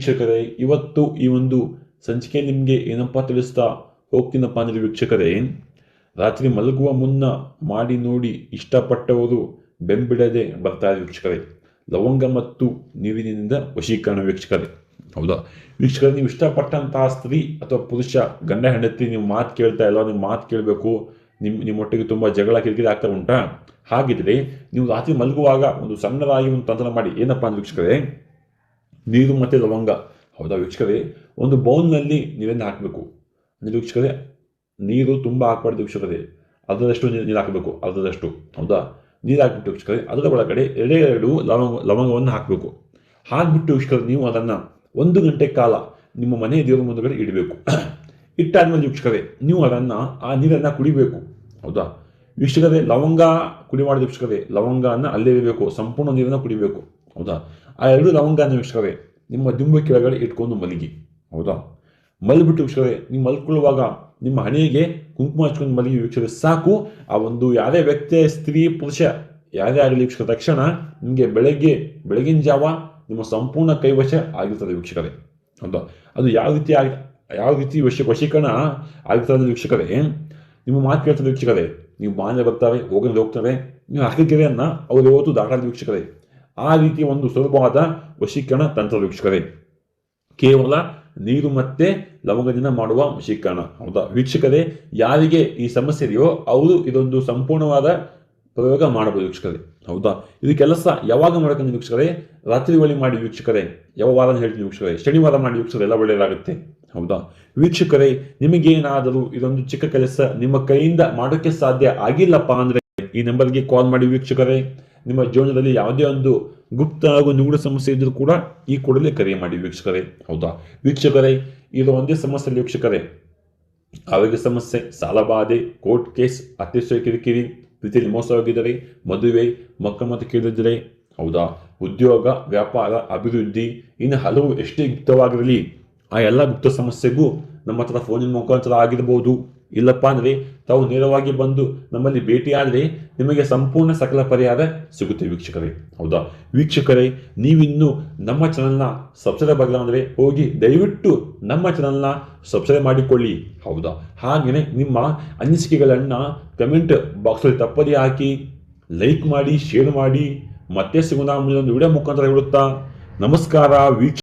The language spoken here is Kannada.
ವೀಕ್ಷಕರೇ, ಇವತ್ತು ಈ ಒಂದು ಸಂಚಿಕೆ ನಿಮಗೆ ಏನಪ್ಪ ತಿಳಿಸ್ತಾ ಹೋಗ್ತೀನಪ್ಪ ಅಂದರೆ ವೀಕ್ಷಕರೇ, ರಾತ್ರಿ ಮಲಗುವ ಮುನ್ನ ಮಾಡಿ ನೋಡಿ ಇಷ್ಟಪಟ್ಟವರು ಬೆಂಬಿಡದೆ ಬರ್ತಾರೆ ವೀಕ್ಷಕರೇ. ಲವಂಗ ಮತ್ತು ನೀರಿನಿಂದ ವಶೀಕರಣ ವೀಕ್ಷಕರೇ. ಹೌದಾ? ವೀಕ್ಷಕರೇ, ನೀವು ಇಷ್ಟಪಟ್ಟಂತಹ ಸ್ತ್ರೀ ಅಥವಾ ಪುರುಷ, ಗಂಡ, ಹೆಂಡತಿ, ನೀವು ಮಾತು ಕೇಳ್ತಾ ಇಲ್ಲ, ನೀವು ಮಾತು ಕೇಳಬೇಕು ನಿಮ್ಮ ನಿಮ್ಮೊಟ್ಟಿಗೆ ತುಂಬ ಜಗಳ, ಕಿರಿಕಿರಿ ಆಗ್ತಾ ಉಂಟಾ? ಹಾಗಿದ್ರೆ ನೀವು ರಾತ್ರಿ ಮಲಗುವಾಗ ಒಂದು ಸಣ್ಣದಾಗಿ ಒಂದು ತಂತ್ರ ಮಾಡಿ ಏನಪ್ಪ ಅಂದ್ರೆ ವೀಕ್ಷಕರೇ ನೀರು ಮತ್ತು ಲವಂಗ. ಹೌದಾ ವೀಕ್ಷಕರೇ? ಒಂದು ಬೌಲ್ನಲ್ಲಿ ನೀರನ್ನು ಹಾಕಬೇಕು. ಅಂದರೆ ವೀಕ್ಷಕರೇ, ನೀರು ತುಂಬ ಹಾಕಬಾರ್ದು ವೀಕ್ಷಕರೇ. ಅದರಷ್ಟು ನೀರು ನೀರು ಹಾಕಬೇಕು. ಅದರಷ್ಟು. ಹೌದಾ? ನೀರು ಹಾಕಿಬಿಟ್ಟು ವೀಕ್ಷಕರೇ, ಅದರ ಒಳಗಡೆ ಎರಡೆರಡು ಲವಂಗ, ಲವಂಗವನ್ನು ಹಾಕಬೇಕು. ಹಾಕಿಬಿಟ್ಟು ವೀಕ್ಷಕರು, ನೀವು ಅದನ್ನು ಒಂದು ಗಂಟೆ ಕಾಲ ನಿಮ್ಮ ಮನೆ ದೇವರ ಮುಂದುಗಡೆ ಇಡಬೇಕು. ಇಟ್ಟಾದ್ಮೇಲೆ ವೀಕ್ಷಕರೇ, ನೀವು ಅದನ್ನು ಆ ನೀರನ್ನು ಕುಡಿಬೇಕು. ಹೌದಾ? ವೀಕ್ಷಕರೇ, ಲವಂಗ ಕುಡಿ ಮಾಡಿದ ವೀಕ್ಷಕರೇ. ಲವಂಗನ ಅಲ್ಲೇ ಇರಬೇಕು ಸಂಪೂರ್ಣ ನೀರನ್ನು ಕುಡಿಬೇಕು. ಹೌದಾ? ಆ ಎರಡು ಲವಂಗನ ವೀಕ್ಷಕರೇ, ನಿಮ್ಮ ದಿಂಬು ಕೆಳಗಡೆ ಇಟ್ಕೊಂಡು ಮಲಗಿ, ಹೌದಾ? ಮಲ್ಬಿಟ್ಟು ವೀಕ್ಷಕರೇ, ನೀವು ಮಲ್ಕೊಳ್ಳುವಾಗ ನಿಮ್ಮ ಹಣೆಗೆ ಕುಂಕುಮ ಹಚ್ಕೊಂಡು ಮಲಗಿ ವೀಕ್ಷಕರೇ, ಸಾಕು. ಆ ಒಂದು ಯಾವುದೇ ವ್ಯಕ್ತಿ, ಸ್ತ್ರೀ, ಪುರುಷ ಯಾವುದೇ ಆಗಲಿ ವೀಕ್ಷಕ ತಕ್ಷಣ ನಿಮಗೆ ಬೆಳಗ್ಗೆ, ಬೆಳಗಿನ ಜಾವ ನಿಮ್ಮ ಸಂಪೂರ್ಣ ಕೈವಶ ಆಗಿರ್ತದೆ ವೀಕ್ಷಕರೇ, ಹೌದಾ? ಅದು ಯಾವ ರೀತಿ ಆಗಿ, ಯಾವ ರೀತಿ ವಶ, ವಶೀಕರಣ ಆಗಿರ್ತದೆ ವೀಕ್ಷಕರೇ, ನಿಮ್ಮ ಮಾತು ಕೇಳ್ತದೆ ವೀಕ್ಷಕರೇ, ನೀವು ಮಾನ್ಯ ಬರ್ತಾರೆ, ಹೋಗೋದು ಹೋಗ್ತಾರೆ, ನೀವು ಹಾಕಿಕೆರೆಯನ್ನು ಅವರು ಯಾವತ್ತು ದಾಖಲಾದ ವೀಕ್ಷಕರೇ ಆ ರೀತಿಯ ಒಂದು ಸುಲಭವಾದ ವಶೀಕರಣ ತಂತ್ರ ವೀಕ್ಷಕರೇ. ಕೇವಲ ನೀರು ಮತ್ತೆ ಲವಂಗದಿಂದ ಮಾಡುವ ವಶೀಕರಣ. ಹೌದಾ? ವೀಕ್ಷಕರೇ, ಯಾರಿಗೆ ಈ ಸಮಸ್ಯೆ ಇದೆಯೋ ಅವರು ಇದೊಂದು ಸಂಪೂರ್ಣವಾದ ಪ್ರಯೋಗ ಮಾಡಬಹುದು ವೀಕ್ಷಕರೇ. ಹೌದಾ? ಇದು ಕೆಲಸ ಯಾವಾಗ ಮಾಡ್ಕೊಂಡು ವೀಕ್ಷಕರೇ? ರಾತ್ರಿ ವೇಳೆ ಮಾಡಿ ವೀಕ್ಷಕರೇ. ಯಾವ ವಾರ ಹೇಳ್ತೀನಿ ವೀಕ್ಷಕರೇ. ಶನಿವಾರ ಮಾಡಿ ವೀಕ್ಷಕರೇ, ಎಲ್ಲ ಒಳ್ಳೆಯದಾಗುತ್ತೆ. ಹೌದಾ? ವೀಕ್ಷಕರೇ, ನಿಮಗೇನಾದರೂ ಇದೊಂದು ಚಿಕ್ಕ ಕೆಲಸ ನಿಮ್ಮ ಕೈಯಿಂದ ಮಾಡೋಕ್ಕೆ ಸಾಧ್ಯ ಆಗಿಲ್ಲಪ್ಪ ಅಂದ್ರೆ ಈ ನಂಬರ್ಗೆ ಕಾಲ್ ಮಾಡಿ ವೀಕ್ಷಕರೇ. ನಿಮ್ಮ ಜೀವನದಲ್ಲಿ ಯಾವುದೇ ಒಂದು ಗುಪ್ತ ಹಾಗೂ ನಿಗೂಢ ಸಮಸ್ಯೆ ಇದ್ದರೂ ಕೂಡ ಈ ಕೂಡಲೇ ಕರೆ ಮಾಡಿ ವೀಕ್ಷಕರೇ. ಹೌದಾ? ವೀಕ್ಷಕರೇ ಇದು ಒಂದೇ ಸಮಸ್ಯೆ ವೀಕ್ಷಕರೇ. ಆರೋಗ್ಯ ಸಮಸ್ಯೆ ಸಾಲಬಾಧೆ ಕೋರ್ಟ್ ಕೇಸ್, ಅತಿಶಯ ಕಿರಿಕಿರಿ, ರೀತಿಯಲ್ಲಿ ಮೋಸವಾಗಿದ್ದರೆ ಮದುವೆ ಮಕ್ಕಳ ಮತ್ತು ಕೇಳಿದರೆ. ಹೌದಾ? ಉದ್ಯೋಗ, ವ್ಯಾಪಾರ, ಅಭಿವೃದ್ಧಿ, ಇನ್ನು ಹಲವು ಎಷ್ಟೇ ಗುಪ್ತವಾಗಿರಲಿ, ಆ ಎಲ್ಲ ಗುಪ್ತ ಸಮಸ್ಯೆಗೂ ನಮ್ಮ ಹತ್ರ ಫೋನಿನ ಮುಖಾಂತರ ಆಗಿರ್ಬೋದು. ಇಲ್ಲಪ್ಪ ಅಂದರೆ ತಾವು ನೇರವಾಗಿ ಬಂದು ನಮ್ಮಲ್ಲಿ ಭೇಟಿಯಾದರೆ ನಿಮಗೆ ಸಂಪೂರ್ಣ ಸಕಲ ಪರಿಹಾರ ಸಿಗುತ್ತೆ ವೀಕ್ಷಕರೇ. ಹೌದಾ? ವೀಕ್ಷಕರೇ, ನೀವಿನ್ನು ನಮ್ಮ ಚಾನಲ್ನ ಸಬ್ಸ್ಕ್ರೈಬ್ ಆಗಿಲ್ಲ ಅಂದರೆ ಹೋಗಿ ದಯವಿಟ್ಟು ನಮ್ಮ ಚಾನಲ್ನ ಸಬ್ಸ್ಕ್ರೈಬ್ ಮಾಡಿಕೊಳ್ಳಿ. ಹೌದಾ? ಹಾಗೆಯೇ ನಿಮ್ಮ ಅನಿಸಿಕೆಗಳನ್ನು ಕಮೆಂಟ್ ಬಾಕ್ಸಲ್ಲಿ ತಪ್ಪದೇ ಹಾಕಿ ಲೈಕ್ ಮಾಡಿ ಶೇರ್ ಮಾಡಿ, ಮತ್ತೆ ಸಿಗೋಣ ಒಂದು ವಿಡಿಯೋ ಮುಖಾಂತರ ಹೇಳುತ್ತಾ, ನಮಸ್ಕಾರ ವೀಕ್ಷ